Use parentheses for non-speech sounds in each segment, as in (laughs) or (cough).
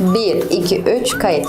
1, 2, 3 kayıt.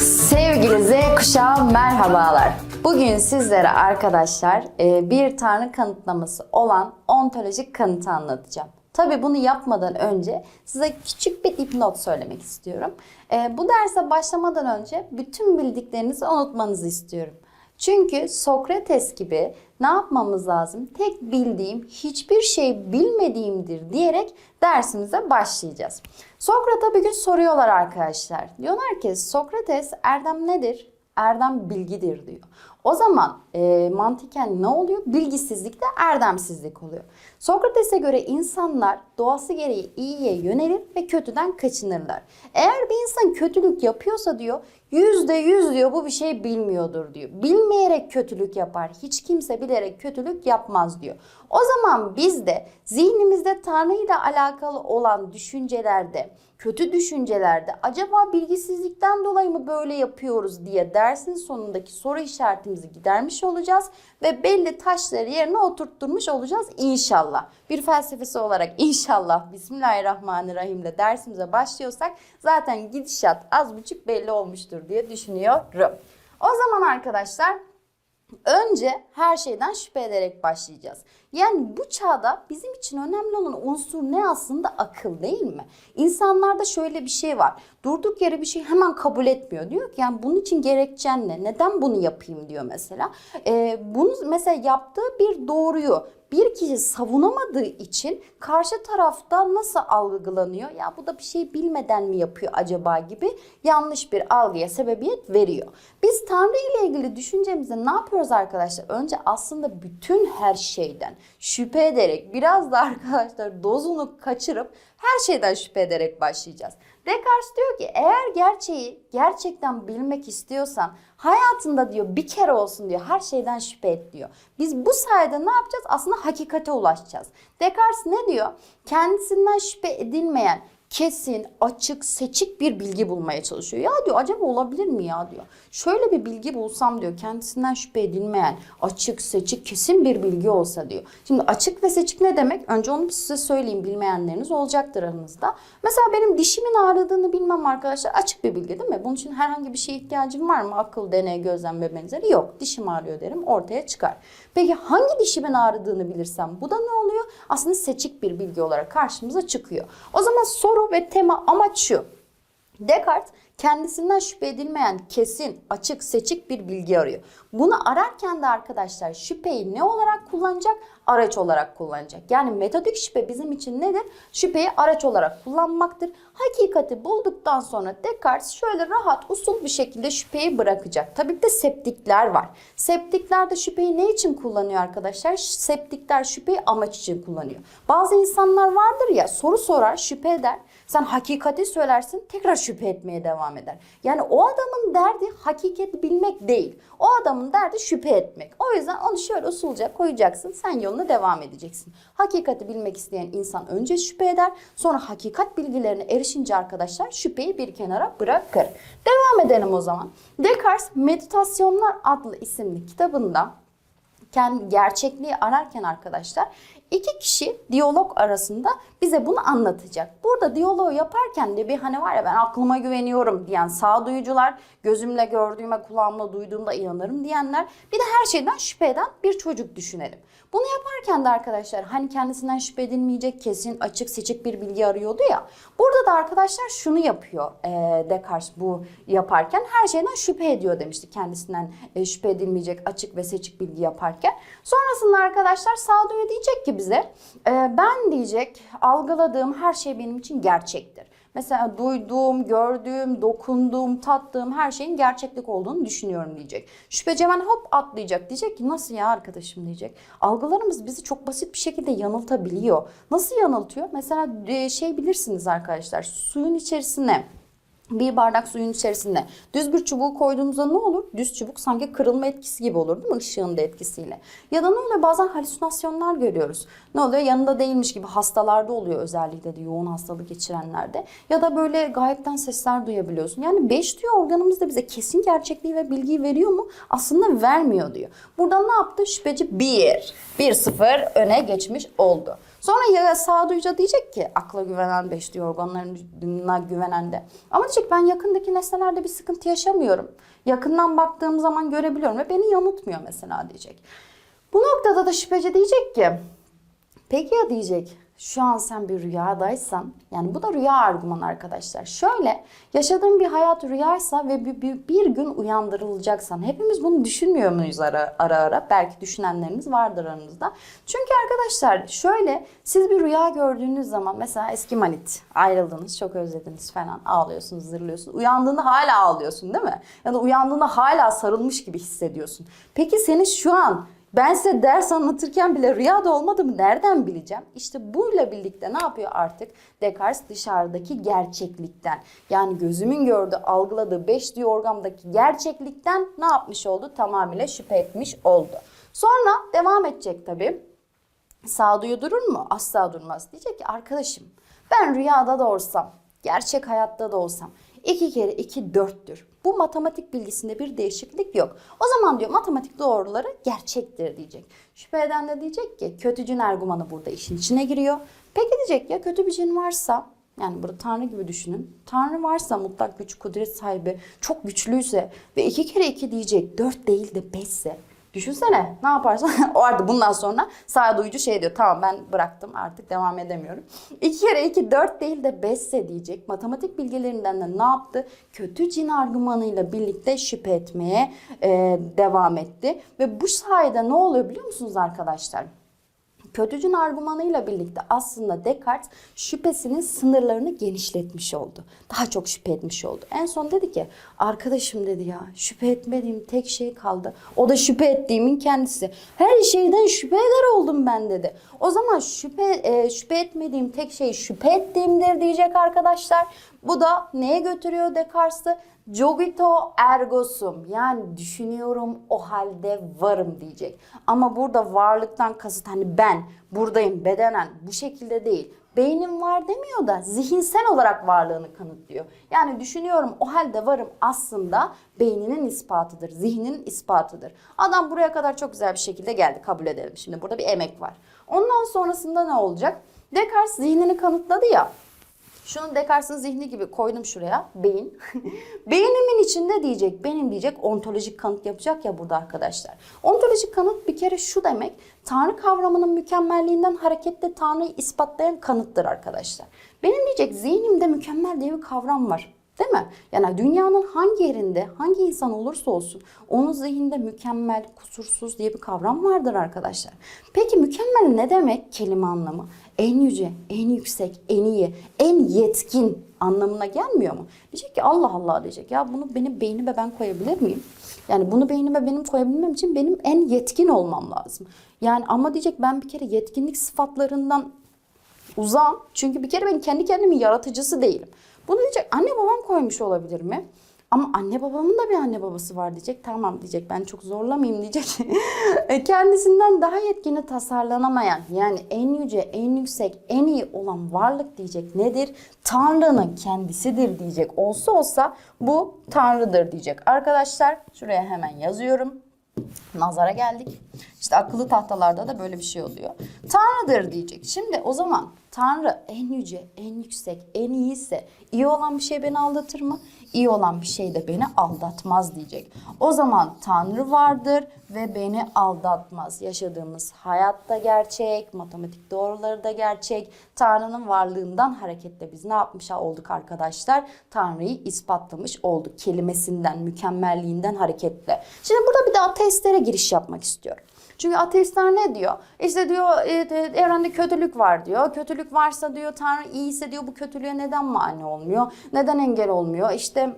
Sevgili Z kuşağı merhabalar. Bugün sizlere arkadaşlar e, bir tanrı kanıtlaması olan ontolojik kanıtı anlatacağım. Tabi bunu yapmadan önce size küçük bir dipnot söylemek istiyorum. E, Bu derse başlamadan önce bütün bildiklerinizi unutmanızı istiyorum. Çünkü Sokrates gibi ne yapmamız lazım? Tek bildiğim hiçbir şey bilmediğimdir diyerek dersimize başlayacağız. Sokrat'a bir gün soruyorlar arkadaşlar. Diyorlar ki Sokrates erdem nedir? Erdem bilgidir diyor. O zaman e, mantıken ne oluyor? Bilgisizlik de erdemsizlik oluyor. Sokrates'e göre insanlar doğası gereği iyiye yönelir ve kötüden kaçınırlar. Eğer bir insan kötülük yapıyorsa diyor yüzde yüz diyor bu bir şey bilmiyordur diyor. Bilmeyerek kötülük yapar. Hiç kimse bilerek kötülük yapmaz diyor. O zaman biz de zihnimizde Tanrı ile alakalı olan düşüncelerde kötü düşüncelerde acaba bilgisizlikten dolayı mı böyle yapıyoruz diye dersin sonundaki soru işaretimizi gidermiş olacağız ve belli taşları yerine oturtturmuş olacağız inşallah. Bir felsefesi olarak (laughs) inşallah Bismillahirrahmanirrahim ile dersimize başlıyorsak zaten gidişat az buçuk belli olmuştur diye düşünüyorum. O zaman arkadaşlar Önce her şeyden şüphe ederek başlayacağız. Yani bu çağda bizim için önemli olan unsur ne aslında akıl değil mi? İnsanlarda şöyle bir şey var. Durduk yere bir şey hemen kabul etmiyor. Diyor ki yani bunun için gerekçen ne? Neden bunu yapayım diyor mesela. Ee, bunu mesela yaptığı bir doğruyu bir kişi savunamadığı için karşı tarafta nasıl algılanıyor? Ya bu da bir şey bilmeden mi yapıyor acaba gibi yanlış bir algıya sebebiyet veriyor. Biz Tanrı ile ilgili düşüncemizde ne yapıyoruz arkadaşlar? Önce aslında bütün her şeyden şüphe ederek biraz da (laughs) arkadaşlar dozunu kaçırıp her şeyden şüphe ederek başlayacağız. Descartes diyor ki eğer gerçeği gerçekten bilmek istiyorsan hayatında diyor bir kere olsun diyor her şeyden şüphe et diyor. Biz bu sayede ne yapacağız? Aslında hakikate ulaşacağız. Descartes ne diyor? Kendisinden şüphe edilmeyen kesin, açık, seçik bir bilgi bulmaya çalışıyor. Ya diyor acaba olabilir mi ya diyor. Şöyle bir bilgi bulsam diyor kendisinden şüphe edilmeyen, açık, seçik, kesin bir bilgi olsa diyor. Şimdi açık ve seçik ne demek? Önce onu size söyleyeyim bilmeyenleriniz olacaktır aranızda. Mesela benim dişimin ağrıdığını bilmem arkadaşlar açık bir bilgi değil mi? Bunun için herhangi bir şeye ihtiyacım var mı? Akıl, deney, gözlem ve benzeri yok. Dişim ağrıyor derim ortaya çıkar. Peki hangi dişimin ağrıdığını bilirsem bu da ne oluyor? Aslında seçik bir bilgi olarak karşımıza çıkıyor. O zaman soru ve tema amaç şu. Descartes kendisinden şüphe edilmeyen kesin, açık, seçik bir bilgi arıyor. Bunu ararken de arkadaşlar şüpheyi ne olarak kullanacak? Araç olarak kullanacak. Yani metodik şüphe bizim için nedir? Şüpheyi araç olarak kullanmaktır. Hakikati bulduktan sonra Descartes şöyle rahat, usul bir şekilde şüpheyi bırakacak. Tabii ki de septikler var. Septikler de şüpheyi ne için kullanıyor arkadaşlar? Septikler şüpheyi amaç için kullanıyor. Bazı insanlar vardır ya soru sorar, şüphe eder. Sen hakikati söylersin, tekrar şüphe etmeye devam eder. Yani o adamın derdi hakikati bilmek değil. O adamın derdi şüphe etmek. O yüzden onu şöyle usulca koyacaksın. Sen yoluna devam edeceksin. Hakikati bilmek isteyen insan önce şüphe eder. Sonra hakikat bilgilerine erişince arkadaşlar şüpheyi bir kenara bırakır. Devam edelim o zaman. Descartes Meditasyonlar adlı isimli kitabında kendi gerçekliği ararken arkadaşlar iki kişi diyalog arasında bize bunu anlatacak. Burada diyaloğu yaparken de bir hani var ya ben aklıma güveniyorum diyen sağduyucular, gözümle gördüğüme kulağımla duyduğumda inanırım diyenler bir de her şeyden şüphe eden bir çocuk düşünelim. Bunu yaparken de arkadaşlar hani kendisinden şüphe edilmeyecek kesin açık seçik bir bilgi arıyordu ya. Burada da arkadaşlar şunu yapıyor e, Descartes bu yaparken her şeyden şüphe ediyor demişti kendisinden e, şüphe edilmeyecek açık ve seçik bilgi yaparken. Sonrasında arkadaşlar sağduyu diyecek ki bize e, ben diyecek algıladığım her şey benim için gerçektir. Mesela duyduğum, gördüğüm, dokunduğum, tattığım her şeyin gerçeklik olduğunu düşünüyorum diyecek. Şüpheci hemen hop atlayacak. Diyecek ki nasıl ya arkadaşım diyecek. Algılarımız bizi çok basit bir şekilde yanıltabiliyor. Nasıl yanıltıyor? Mesela e, şey bilirsiniz arkadaşlar suyun içerisine bir bardak suyun içerisinde düz bir çubuğu koyduğumuzda ne olur? Düz çubuk sanki kırılma etkisi gibi olur değil mi? Işığın da etkisiyle. Ya da ne oluyor? Bazen halüsinasyonlar görüyoruz. Ne oluyor? Yanında değilmiş gibi hastalarda oluyor özellikle de yoğun hastalık geçirenlerde. Ya da böyle gayipten sesler duyabiliyorsun. Yani beş diyor organımız da bize kesin gerçekliği ve bilgiyi veriyor mu? Aslında vermiyor diyor. Burada ne yaptı? Şüpheci 1. 1-0 öne geçmiş oldu. Sonra ya sağduyuca diyecek ki akla güvenen beş diyor organlarına güvenen de. Ama diyecek ben yakındaki nesnelerde bir sıkıntı yaşamıyorum. Yakından baktığım zaman görebiliyorum ve beni yanıltmıyor mesela diyecek. Bu noktada da şüpheci diyecek ki Peki ya diyecek şu an sen bir rüyadaysan yani bu da rüya argümanı arkadaşlar. Şöyle yaşadığın bir hayat rüyaysa ve bir, bir, bir gün uyandırılacaksan hepimiz bunu düşünmüyor muyuz ara, ara ara? Belki düşünenleriniz vardır aranızda. Çünkü arkadaşlar şöyle siz bir rüya gördüğünüz zaman mesela eski manit ayrıldınız çok özlediniz falan ağlıyorsunuz zırlıyorsun. Uyandığında hala ağlıyorsun değil mi? Ya da uyandığında hala sarılmış gibi hissediyorsun. Peki senin şu an ben size ders anlatırken bile rüyada olmadı mı nereden bileceğim? İşte buyla birlikte ne yapıyor artık? Descartes dışarıdaki gerçeklikten yani gözümün gördüğü, algıladığı beş orgamdaki gerçeklikten ne yapmış oldu? Tamamıyla şüphe etmiş oldu. Sonra devam edecek tabii. Sağduyu durur mu? Asla durmaz. Diyecek ki arkadaşım ben rüyada da olsam, gerçek hayatta da olsam 2 kere 2 dörttür. Bu matematik bilgisinde bir değişiklik yok. O zaman diyor matematik doğruları gerçektir diyecek. Şüphe eden de diyecek ki kötü cin ergumanı burada işin içine giriyor. Peki diyecek ya kötü bir cin varsa yani burada Tanrı gibi düşünün. Tanrı varsa mutlak güç, kudret sahibi, çok güçlüyse ve iki kere iki diyecek, dört değil de beşse Düşünsene ne yaparsan (laughs) o artık bundan sonra sağduyucu şey diyor tamam ben bıraktım artık devam edemiyorum. 2 kere 2 4 değil de 5'se diyecek. Matematik bilgilerinden de ne yaptı? Kötü cin argümanıyla birlikte şüphe etmeye e, devam etti. Ve bu sayede ne oluyor biliyor musunuz arkadaşlar? Kötücün argümanıyla birlikte aslında Descartes şüphesinin sınırlarını genişletmiş oldu. Daha çok şüphe etmiş oldu. En son dedi ki arkadaşım dedi ya şüphe etmediğim tek şey kaldı. O da şüphe ettiğimin kendisi. Her şeyden şüphe eder oldum ben dedi. O zaman şüphe e, şüphe etmediğim tek şey şüphe ettiğimdir diyecek arkadaşlar. Bu da neye götürüyor Descartes'ı? Cogito ergo sum yani düşünüyorum o halde varım diyecek. Ama burada varlıktan kasıt hani ben buradayım bedenen bu şekilde değil. Beynim var demiyor da zihinsel olarak varlığını kanıtlıyor. Yani düşünüyorum o halde varım aslında beyninin ispatıdır, zihninin ispatıdır. Adam buraya kadar çok güzel bir şekilde geldi kabul edelim. Şimdi burada bir emek var. Ondan sonrasında ne olacak? Descartes zihnini kanıtladı ya. Şunu Descartes'in zihni gibi koydum şuraya. Beyin. (laughs) Beynimin içinde diyecek, benim diyecek ontolojik kanıt yapacak ya burada arkadaşlar. Ontolojik kanıt bir kere şu demek. Tanrı kavramının mükemmelliğinden hareketle Tanrı'yı ispatlayan kanıttır arkadaşlar. Benim diyecek zihnimde mükemmel diye bir kavram var. Değil mi? Yani dünyanın hangi yerinde, hangi insan olursa olsun onun zihninde mükemmel, kusursuz diye bir kavram vardır arkadaşlar. Peki mükemmel ne demek kelime anlamı? En yüce, en yüksek, en iyi, en yetkin anlamına gelmiyor mu? Diyecek ki Allah Allah diyecek ya bunu benim beynime ben koyabilir miyim? Yani bunu beynime benim koyabilmem için benim en yetkin olmam lazım. Yani ama diyecek ben bir kere yetkinlik sıfatlarından uzağım. Çünkü bir kere ben kendi kendimin yaratıcısı değilim. Bunu diyecek anne babam koymuş olabilir mi? Ama anne babamın da bir anne babası var diyecek. Tamam diyecek ben çok zorlamayayım diyecek. (laughs) E, Kendisinden daha yetkini tasarlanamayan yani en yüce, en yüksek, en iyi olan varlık diyecek nedir? Tanrı'nın kendisidir diyecek. Olsa olsa bu Tanrı'dır diyecek. Arkadaşlar şuraya hemen yazıyorum. Nazara geldik. İşte akıllı tahtalarda da böyle bir şey oluyor. Tanrı'dır diyecek. Şimdi o zaman Tanrı en yüce, en yüksek, en iyiyse iyi olan bir şey beni aldatır mı? İyi olan bir şey de beni aldatmaz diyecek. O zaman Tanrı vardır ve beni aldatmaz. Yaşadığımız hayatta gerçek, matematik doğruları da gerçek. Tanrı'nın varlığından hareketle biz ne yapmış olduk arkadaşlar? Tanrı'yı ispatlamış olduk kelimesinden, mükemmelliğinden hareketle. Şimdi burada bir de ateistlere giriş yapmak istiyorum. Çünkü ateistler ne diyor? İşte diyor e, e, evrende kötülük var diyor. Kötülük varsa diyor Tanrı iyiyse diyor bu kötülüğe neden mani olmuyor? Neden engel olmuyor? İşte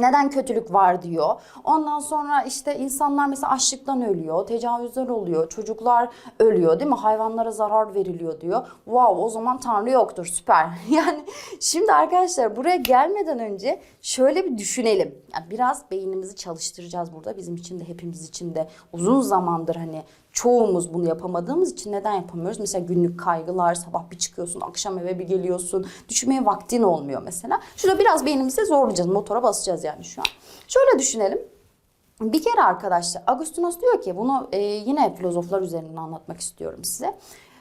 neden kötülük var diyor. Ondan sonra işte insanlar mesela açlıktan ölüyor, tecavüzler oluyor, çocuklar ölüyor değil mi? Hayvanlara zarar veriliyor diyor. Wow o zaman Tanrı yoktur süper. (laughs) Yani şimdi arkadaşlar buraya gelmeden önce şöyle bir düşünelim. Yani biraz beynimizi çalıştıracağız burada. Bizim için de hepimiz için de uzun zamandır hani çoğumuz bunu yapamadığımız için neden yapamıyoruz? Mesela günlük kaygılar, sabah bir çıkıyorsun, akşam eve bir geliyorsun. Düşünmeye vaktin olmuyor mesela. Şurada biraz beynimizi zorlayacağız. Motora basacağız yani şu an. Şöyle düşünelim. Bir kere arkadaşlar Agustinos diyor ki bunu e, yine filozoflar üzerinden anlatmak istiyorum size.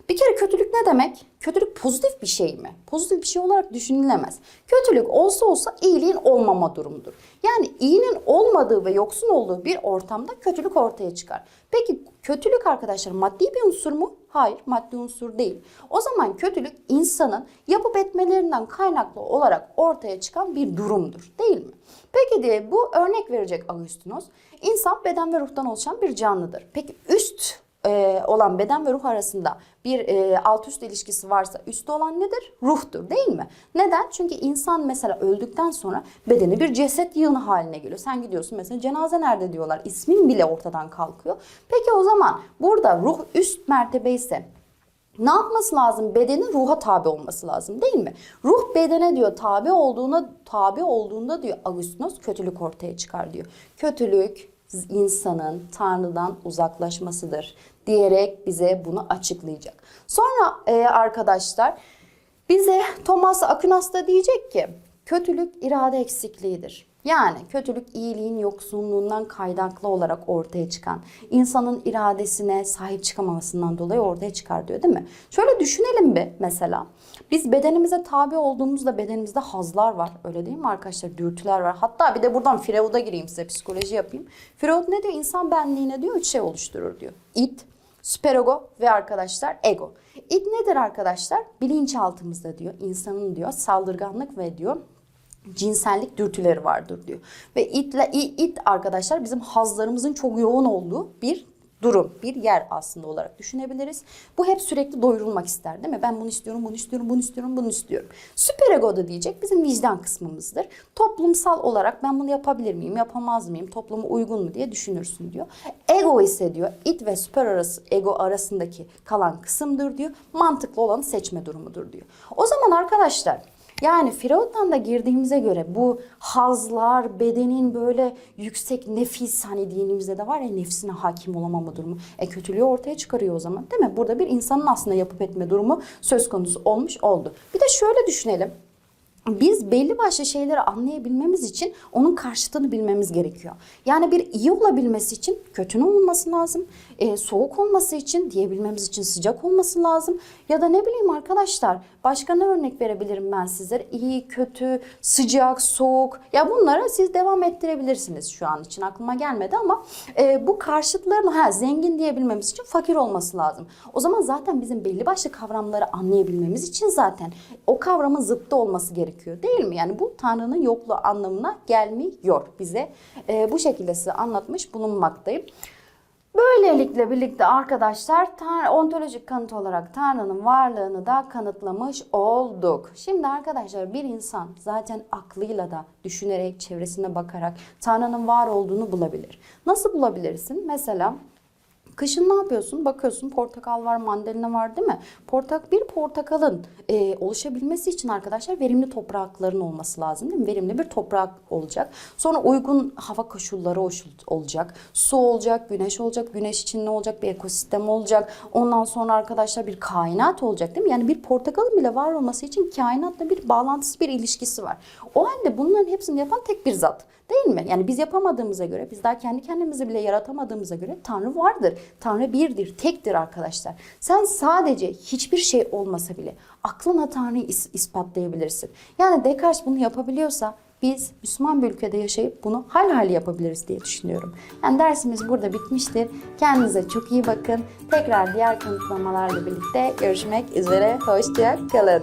Bir kere kötülük ne demek? Kötülük pozitif bir şey mi? Pozitif bir şey olarak düşünülemez. Kötülük olsa olsa iyiliğin olmama durumudur. Yani iyinin olmadığı ve yoksun olduğu bir ortamda kötülük ortaya çıkar. Peki kötülük arkadaşlar maddi bir unsur mu? Hayır maddi unsur değil. O zaman kötülük insanın yapıp etmelerinden kaynaklı olarak ortaya çıkan bir durumdur değil mi? Peki diye bu örnek verecek Agustinos. İnsan beden ve ruhtan oluşan bir canlıdır. Peki üst e, olan beden ve ruh arasında bir e, alt üst ilişkisi varsa üstte olan nedir? Ruhtur değil mi? Neden? Çünkü insan mesela öldükten sonra bedeni bir ceset yığını haline geliyor. Sen gidiyorsun mesela cenaze nerede diyorlar. İsmin bile ortadan kalkıyor. Peki o zaman burada ruh üst mertebe ise ne yapması lazım? Bedenin ruha tabi olması lazım değil mi? Ruh bedene diyor tabi olduğuna tabi olduğunda diyor Agustinos kötülük ortaya çıkar diyor. Kötülük insanın Tanrı'dan uzaklaşmasıdır diyerek bize bunu açıklayacak. Sonra e, arkadaşlar bize Thomas Aquinas da diyecek ki kötülük irade eksikliğidir. Yani kötülük iyiliğin yoksunluğundan kaynaklı olarak ortaya çıkan, insanın iradesine sahip çıkamamasından dolayı ortaya çıkar diyor değil mi? Şöyle düşünelim bir mesela. Biz bedenimize tabi olduğumuzda bedenimizde hazlar var. Öyle değil mi arkadaşlar? Dürtüler var. Hatta bir de buradan Freud'a gireyim size psikoloji yapayım. Freud ne diyor? İnsan benliğine diyor üç şey oluşturur diyor. İt, süperego ve arkadaşlar ego. İt nedir arkadaşlar? Bilinçaltımızda diyor. insanın diyor saldırganlık ve diyor cinsellik dürtüleri vardır diyor. Ve itle it arkadaşlar bizim hazlarımızın çok yoğun olduğu bir durum, bir yer aslında olarak düşünebiliriz. Bu hep sürekli doyurulmak ister değil mi? Ben bunu istiyorum, bunu istiyorum, bunu istiyorum, bunu istiyorum. Süperego da diyecek bizim vicdan kısmımızdır. Toplumsal olarak ben bunu yapabilir miyim, yapamaz mıyım, topluma uygun mu diye düşünürsün diyor. Ego ise diyor it ve süper arası, ego arasındaki kalan kısımdır diyor. Mantıklı olanı seçme durumudur diyor. O zaman arkadaşlar yani Freud'dan da girdiğimize göre bu hazlar, bedenin böyle yüksek nefis hani dinimizde de var ya nefsine hakim olamama durumu. E kötülüğü ortaya çıkarıyor o zaman değil mi? Burada bir insanın aslında yapıp etme durumu söz konusu olmuş oldu. Bir de şöyle düşünelim biz belli başlı şeyleri anlayabilmemiz için onun karşıtını bilmemiz gerekiyor. Yani bir iyi olabilmesi için kötünün olması lazım. E, soğuk olması için diyebilmemiz için sıcak olması lazım. Ya da ne bileyim arkadaşlar başka ne örnek verebilirim ben sizlere? İyi, kötü, sıcak, soğuk. Ya bunlara siz devam ettirebilirsiniz şu an için aklıma gelmedi ama e, bu karşıtların ha zengin diyebilmemiz için fakir olması lazım. O zaman zaten bizim belli başlı kavramları anlayabilmemiz için zaten o kavramın zıttı olması gerekiyor gerekiyor değil mi? Yani bu Tanrı'nın yokluğu anlamına gelmiyor bize. E, bu şekilde size anlatmış bulunmaktayım. Böylelikle birlikte arkadaşlar ontolojik kanıt olarak Tanrı'nın varlığını da kanıtlamış olduk. Şimdi arkadaşlar bir insan zaten aklıyla da düşünerek, çevresine bakarak Tanrı'nın var olduğunu bulabilir. Nasıl bulabilirsin? Mesela Kışın ne yapıyorsun? Bakıyorsun portakal var, mandalina var değil mi? Portak bir portakalın e, oluşabilmesi için arkadaşlar verimli toprakların olması lazım değil mi? Verimli bir toprak olacak. Sonra uygun hava koşulları olacak. Su olacak, güneş olacak. Güneş için ne olacak? Bir ekosistem olacak. Ondan sonra arkadaşlar bir kainat olacak değil mi? Yani bir portakalın bile var olması için kainatla bir bağlantısı, bir ilişkisi var. O halde bunların hepsini yapan tek bir zat. Değil mi? Yani biz yapamadığımıza göre, biz daha kendi kendimizi bile yaratamadığımıza göre Tanrı vardır. Tanrı birdir, tektir arkadaşlar. Sen sadece hiçbir şey olmasa bile aklına Tanrı'yı is- ispatlayabilirsin. Yani Descartes bunu yapabiliyorsa biz Müslüman bir ülkede yaşayıp bunu hal hal yapabiliriz diye düşünüyorum. Yani dersimiz burada bitmiştir. Kendinize çok iyi bakın. Tekrar diğer kanıtlamalarla birlikte görüşmek üzere. Hoşça kalın.